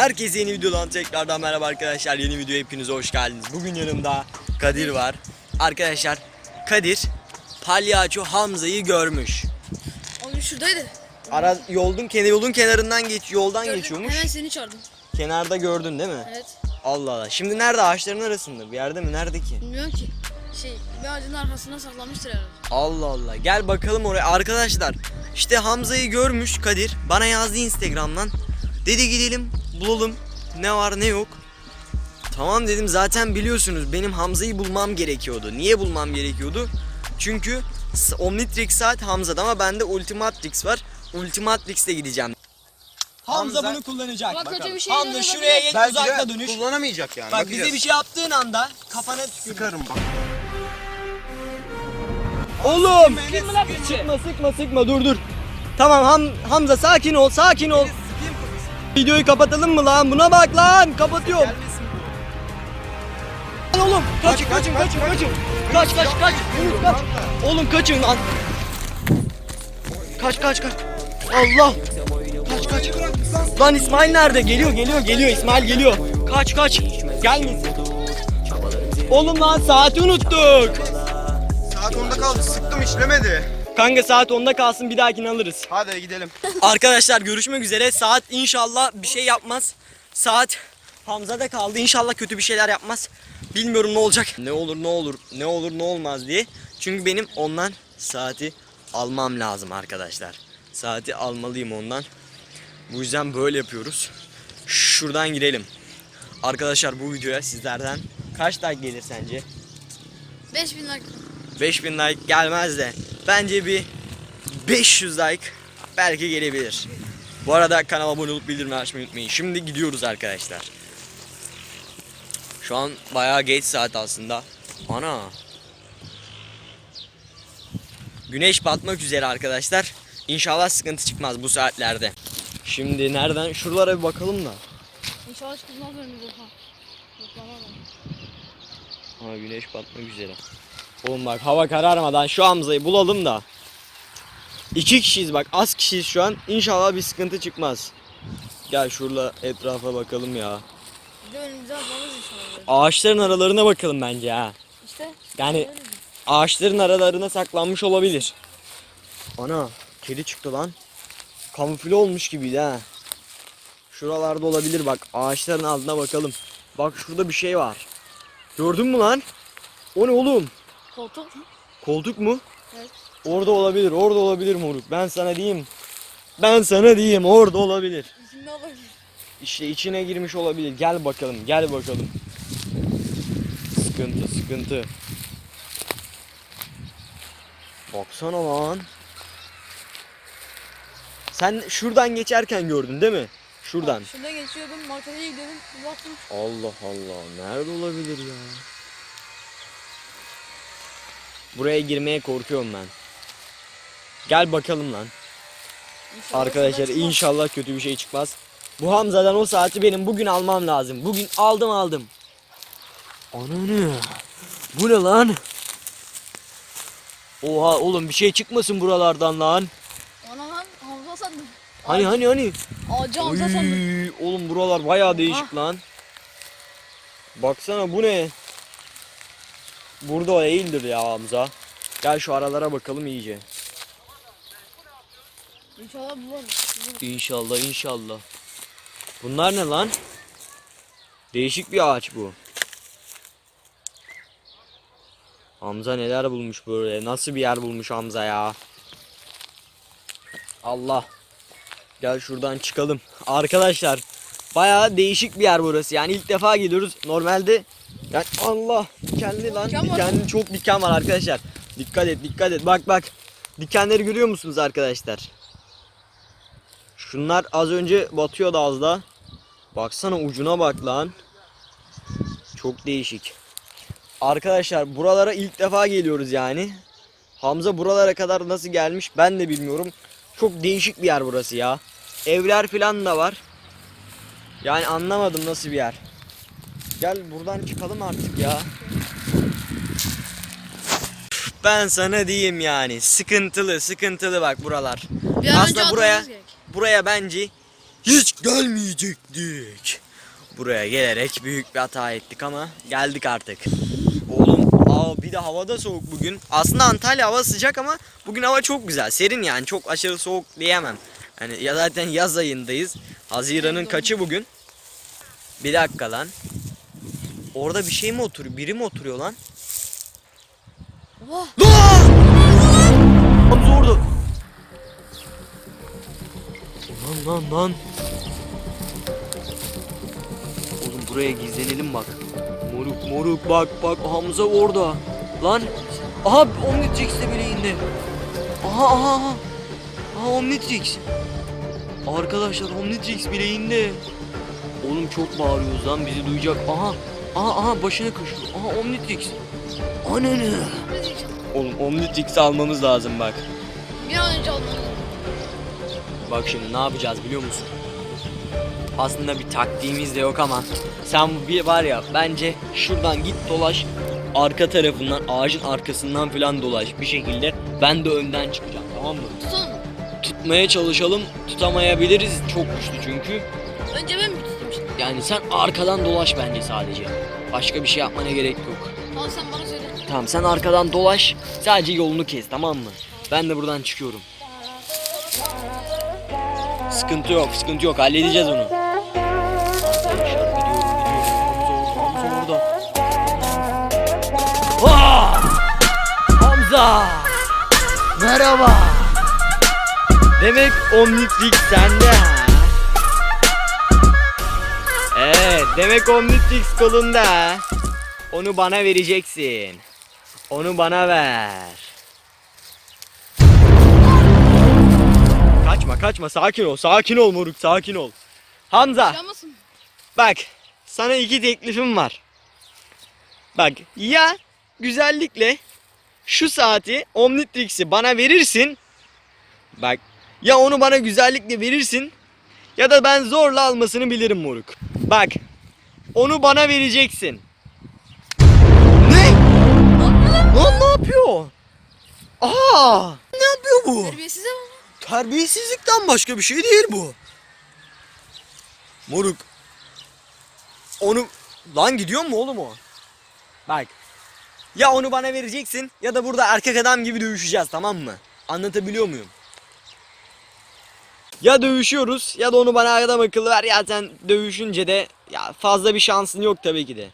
Herkese yeni videodan tekrardan merhaba arkadaşlar. Yeni videoya hepiniz hoş geldiniz. Bugün yanımda Kadir var. Arkadaşlar Kadir palyaço Hamza'yı görmüş. Abi şuradaydı. Ara yolun kenar yolun kenarından geç yoldan Gördüm, geçiyormuş. Hemen seni çağırdım. Kenarda gördün değil mi? Evet. Allah Allah. Şimdi nerede ağaçların arasında? Bir yerde mi? Nerede ki? Bilmiyorum ki. Şey bir ağacın arkasına saklanmıştır herhalde. Allah Allah. Gel bakalım oraya. Arkadaşlar işte Hamza'yı görmüş Kadir. Bana yazdı Instagram'dan. Dedi gidelim bulalım. Ne var ne yok. Tamam dedim zaten biliyorsunuz benim Hamza'yı bulmam gerekiyordu. Niye bulmam gerekiyordu? Çünkü Omnitrix saat Hamza'da ama bende Ultimatrix var. Ultimatrix'te gideceğim. Hamza, Hamza- bunu kullanacak. Ama kötü bir şey Hamza şuraya geç Belki uzakta de dönüş. kullanamayacak yani. Bak bize bir şey yaptığın anda kafana tükür. Sıkarım bak. Oğlum sıkma sıkma sıkma dur dur. Tamam Ham Hamza sakin ol sakin ol. Videoyu kapatalım mı lan? Buna bak lan kapatıyorum. Lan oğlum kaçın kaçın kaçın kaçın. Kaç kaç kaç. Yunus kaç. Oğlum kaçın lan. Kaç kaç kaç. Allah. Kaç kaç. Lan İsmail nerede? Geliyor geliyor geliyor İsmail geliyor. Kaç kaç. Gelmesin. Oğlum lan saati unuttuk. Saat 10'da kaldı. Sıktım işlemedi. Kanka saat 10'da kalsın bir dahakini alırız. Hadi gidelim. Arkadaşlar görüşmek üzere. Saat inşallah bir şey yapmaz. Saat Hamza'da kaldı. İnşallah kötü bir şeyler yapmaz. Bilmiyorum ne olacak. Ne olur ne olur ne olur ne olmaz diye. Çünkü benim ondan saati almam lazım arkadaşlar. Saati almalıyım ondan. Bu yüzden böyle yapıyoruz. Şuradan girelim. Arkadaşlar bu videoya sizlerden kaç like gelir sence? 5000 like. 5000 like gelmez de bence bir 500 like belki gelebilir. Bu arada kanala abone olup bildirimleri açmayı unutmayın. Şimdi gidiyoruz arkadaşlar. Şu an bayağı geç saat aslında. Ana. Güneş batmak üzere arkadaşlar. İnşallah sıkıntı çıkmaz bu saatlerde. Şimdi nereden? Şuralara bir bakalım da. İnşallah çıkmaz önümüze. Ha güneş batmak üzere. Oğlum bak hava kararmadan şu Hamza'yı bulalım da. İki kişiyiz bak az kişiyiz şu an. İnşallah bir sıkıntı çıkmaz. Gel şurada etrafa bakalım ya. Bir de önümüze atmamız inşallah. Ağaçların aralarına bakalım bence ha. İşte. Yani ağaçların aralarına saklanmış olabilir. Ana kedi çıktı lan. Kamufle olmuş gibiydi ha. Şuralarda olabilir bak ağaçların altına bakalım. Bak şurada bir şey var. Gördün mü lan? O ne oğlum? Koltuk. Koltuk mu? Evet. Orada olabilir, orada olabilir moruk. Ben sana diyeyim. Ben sana diyeyim, orada olabilir. İçinde olabilir. İşte içine girmiş olabilir. Gel bakalım, gel bakalım. Sıkıntı, sıkıntı. Baksana lan. Sen şuradan geçerken gördün değil mi? Şuradan. Şurada geçiyordum markete gidiyordum. Baktım. Allah Allah. Nerede olabilir ya? Buraya girmeye korkuyorum ben. Gel bakalım lan. İnşallah Arkadaşlar inşallah kötü bir şey çıkmaz. Bu Hamza'dan o saati benim bugün almam lazım. Bugün aldım aldım. Ananı. Bu ne lan? Oha oğlum bir şey çıkmasın buralardan lan. Ana lan Hamza sandım. Hani hani hani. Ağacı Hamza sandım. Oy, oğlum buralar bayağı değişik lan. Baksana bu ne? Burada o değildir ya Hamza. Gel şu aralara bakalım iyice. İnşallah bu var. İnşallah inşallah. Bunlar ne lan? Değişik bir ağaç bu. Hamza neler bulmuş böyle? Nasıl bir yer bulmuş Hamza ya? Allah. Gel şuradan çıkalım. Arkadaşlar bayağı değişik bir yer burası. Yani ilk defa geliyoruz. Normalde yani Allah dikenli lan. Diken. Dikenli çok diken var arkadaşlar. Dikkat et dikkat et. Bak bak. Dikenleri görüyor musunuz arkadaşlar? Şunlar az önce batıyordu az da. Baksana ucuna bak lan. Çok değişik. Arkadaşlar buralara ilk defa geliyoruz yani. Hamza buralara kadar nasıl gelmiş ben de bilmiyorum. Çok değişik bir yer burası ya. Evler falan da var. Yani anlamadım nasıl bir yer. Gel buradan çıkalım artık ya. Ben sana diyeyim yani sıkıntılı sıkıntılı bak buralar. Bir an önce Aslında buraya atmamız gerek. buraya bence hiç gelmeyecektik. Buraya gelerek büyük bir hata ettik ama geldik artık. Oğlum aa bir de havada soğuk bugün. Aslında Antalya hava sıcak ama bugün hava çok güzel. Serin yani çok aşırı soğuk diyemem. Hani ya zaten yaz ayındayız. Haziran'ın kaçı bugün? Bir dakika lan. Orada bir şey mi oturuyor? Biri mi oturuyor lan? Oha. Lan! Lan lan lan. Oğlum buraya gizlenelim bak. Moruk moruk bak bak Hamza orada. Lan. Aha Omnitrix de bileğinde. Aha aha aha. Aha Omnitrix. Arkadaşlar Omnitrix bileğinde. Oğlum çok bağırıyoruz lan bizi duyacak. Aha. Aha aha başını kaşıyor. Aha Omnitrix. Ananı. Oğlum Omnitrix almamız lazım bak. Bir an önce olmalı. Bak şimdi ne yapacağız biliyor musun? Aslında bir taktiğimiz de yok ama sen bir var ya bence şuradan git dolaş arka tarafından ağacın arkasından falan dolaş bir şekilde ben de önden çıkacağım tamam mı? Tutalım. Tutmaya çalışalım tutamayabiliriz çok güçlü çünkü Önce ben mi tutayım? Yani sen arkadan dolaş bence sadece başka bir şey yapmana gerek yok. Al sen bana söyle. Tamam sen arkadan dolaş sadece yolunu kes tamam mı? Ben de buradan çıkıyorum. Sıkıntı yok sıkıntı yok halledeceğiz onu. Arkadaşlar gidiyorum gidiyorum. Hamza orada Hamza orada. Aa! Hamza! Merhaba. Demek Omnitrix sende ha. Evet demek Omnitrix kolunda. Onu bana vereceksin. Onu bana ver. Kaçma kaçma sakin ol sakin ol moruk sakin ol. Hamza Yamasın. bak sana iki teklifim var. Bak ya güzellikle şu saati Omnitrix'i bana verirsin. Bak ya onu bana güzellikle verirsin ya da ben zorla almasını bilirim moruk. Bak onu bana vereceksin. Ne? Lan ne yapıyor? Aa! Ne yapıyor bu? Terbiyesiz ama. Terbiyesizlikten başka bir şey değil bu. Moruk. Onu lan gidiyor mu oğlum o? Bak. Ya onu bana vereceksin ya da burada erkek adam gibi dövüşeceğiz tamam mı? Anlatabiliyor muyum? Ya dövüşüyoruz ya da onu bana adam akıllı ver ya sen dövüşünce de ya fazla bir şansın yok tabii ki de.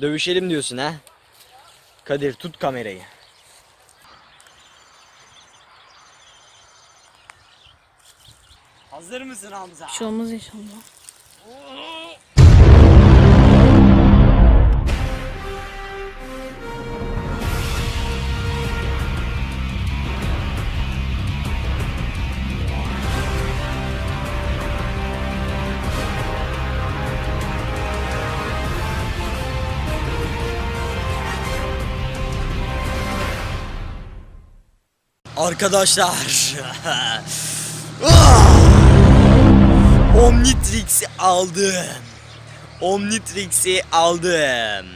Dövüşelim diyorsun ha? Kadir tut kamerayı. Hazır mısın Hamza? Bir şey olmaz inşallah. Arkadaşlar. Omnitrix'i aldım. Omnitrix'i aldım.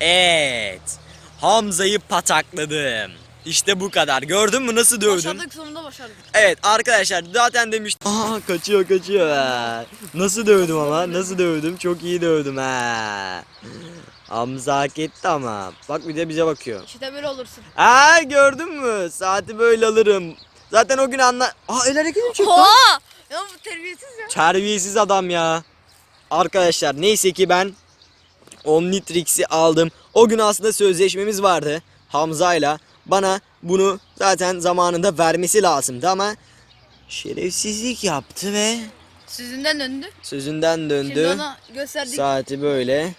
Evet. Hamza'yı patakladım. İşte bu kadar. Gördün mü nasıl dövdüm? Başardık sonunda başardık. Evet arkadaşlar zaten demiştim. Aa kaçıyor kaçıyor. Nasıl dövdüm ama nasıl dövdüm çok iyi dövdüm ha. Hamza hak etti ama. Bak bir de bize bakıyor. İşte böyle olursun. Aa gördün mü? Saati böyle alırım. Zaten o gün anla... Aa el hareketi çıktı. Oha! Ya bu terbiyesiz ya. Terbiyesiz adam ya. Arkadaşlar neyse ki ben Omnitrix'i aldım. O gün aslında sözleşmemiz vardı Hamza'yla. Bana bunu zaten zamanında vermesi lazımdı ama şerefsizlik yaptı ve Sizinden döndü. sözünden Şimdi döndü. ona gösterdik. Saati böyle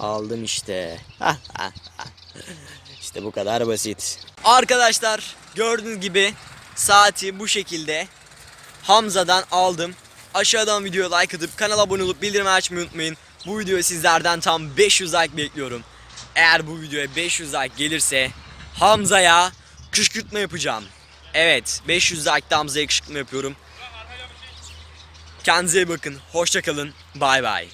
aldım işte. işte bu kadar basit. Arkadaşlar gördüğünüz gibi saati bu şekilde Hamza'dan aldım. Aşağıdan videoya like atıp kanala abone olup bildirim açmayı unutmayın. Bu videoya sizlerden tam 500 like bekliyorum. Eğer bu videoya 500 like gelirse Hamza'ya kışkırtma yapacağım. Evet 500 like'da Hamza'ya kışkırtma yapıyorum. Kendinize iyi bakın. Hoşça kalın. Bay bay.